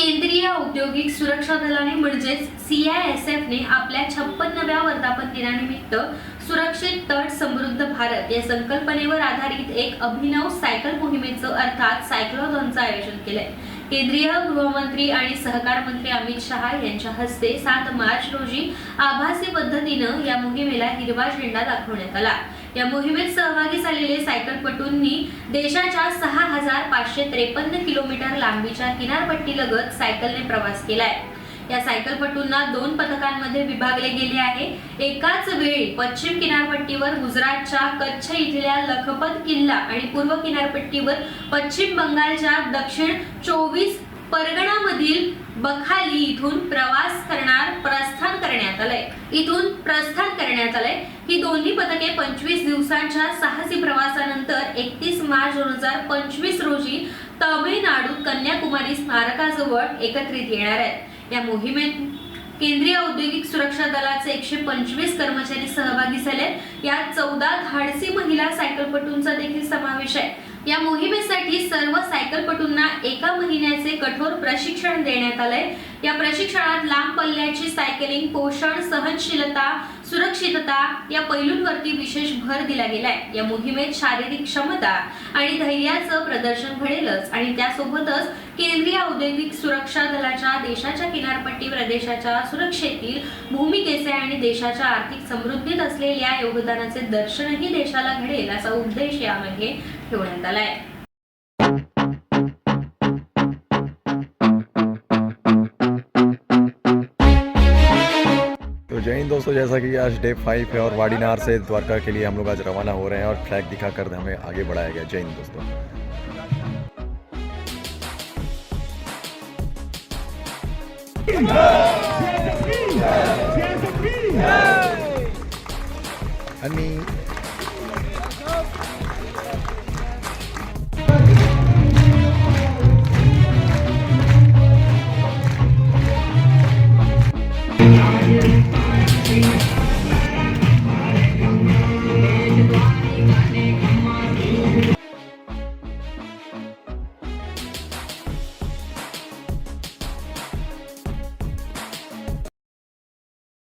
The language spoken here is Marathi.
केंद्रीय औद्योगिक सुरक्षा दलाने म्हणजेच सी आय एस एफने आपल्या छप्पन्नव्या वर्धापन दिनानिमित्त सुरक्षित तट समृद्ध भारत या संकल्पनेवर आधारित एक अभिनव सायकल मोहिमेचं अर्थात सायक्लोथॉनचं आयोजन केलंय. केंद्रीय गृहमंत्री आणि सहकार मंत्री अमित शहा यांच्या हस्ते सात मार्च रोजी आभासी पद्धतीनं या मोहिमेला हिरवा झेंडा दाखवण्यात आला. या मोहिमेत सहभागी झालेले सायकलपटूंनी देशाच्या सहा हजार पाचशे त्रेपन्न किलोमीटर लांबीच्या किनारपट्टीलगत सायकलने प्रवास केलाय. या सायकलपटूंना दोन पथकांमध्ये विभागले गेले आहे. एकाच वेळी पश्चिम किनारपट्टीवर गुजरातच्या कच्छ इथल्या लखपत किल्ला आणि पूर्व किनारपट्टीवर पश्चिम बंगालच्या दक्षिण चोवीस परगणामधील बखाली इथून प्रवास करणार इथून प्रस्थान करण्यात आलंय. ही दोन्ही पथके पंचवीस दिवसांच्या साहसी प्रवासानंतर एकतीस मार्च दोन हजार पंचवीस रोजी तमिळनाडू कन्याकुमारी स्मारकाजवळ एकत्रित येणार आहेत. या मोहिमेत केंद्रीय औद्योगिक सुरक्षा दलाचे एकशे पंचवीस कर्मचारी सहभागी झाले. यात चौदा धाडसी महिला सायकलपटूंचा देखील समावेश आहे. या मोहिमेसाठी सर्व सायकलपटूंना एका महिन्याचे कठोर प्रशिक्षण देण्यात आलंय. या प्रशिक्षणात लांब पल्ल्याची सायकलिंग पोषण सहनशीलता सुरक्षितता या पैलूंवरती विशेष भर दिला गेलाय. या मोहिमेत शारीरिक क्षमता आणि धैर्याचं प्रदर्शन घडेलच आणि त्यासोबतच केंद्रीय औद्योगिक सुरक्षा दलाच्या देशाच्या किनारपट्टी प्रदेशाच्या सुरक्षेतील भूमिकेचे आणि देशाच्या आर्थिक समृद्धीत असलेल्या योगदानाचे दर्शनही देशाला घडेल असा उद्देश यामध्ये ठेवण्यात आलाय. जय हिंद दोस्तों जैसा कि आज डे फाइव है और वाडीनार से द्वारका के लिए हम लोग आज रवाना हो रहे हैं और फ्लैग दिखाकर हमें आगे बढ़ाया गया। जय हिंद दोस्तों।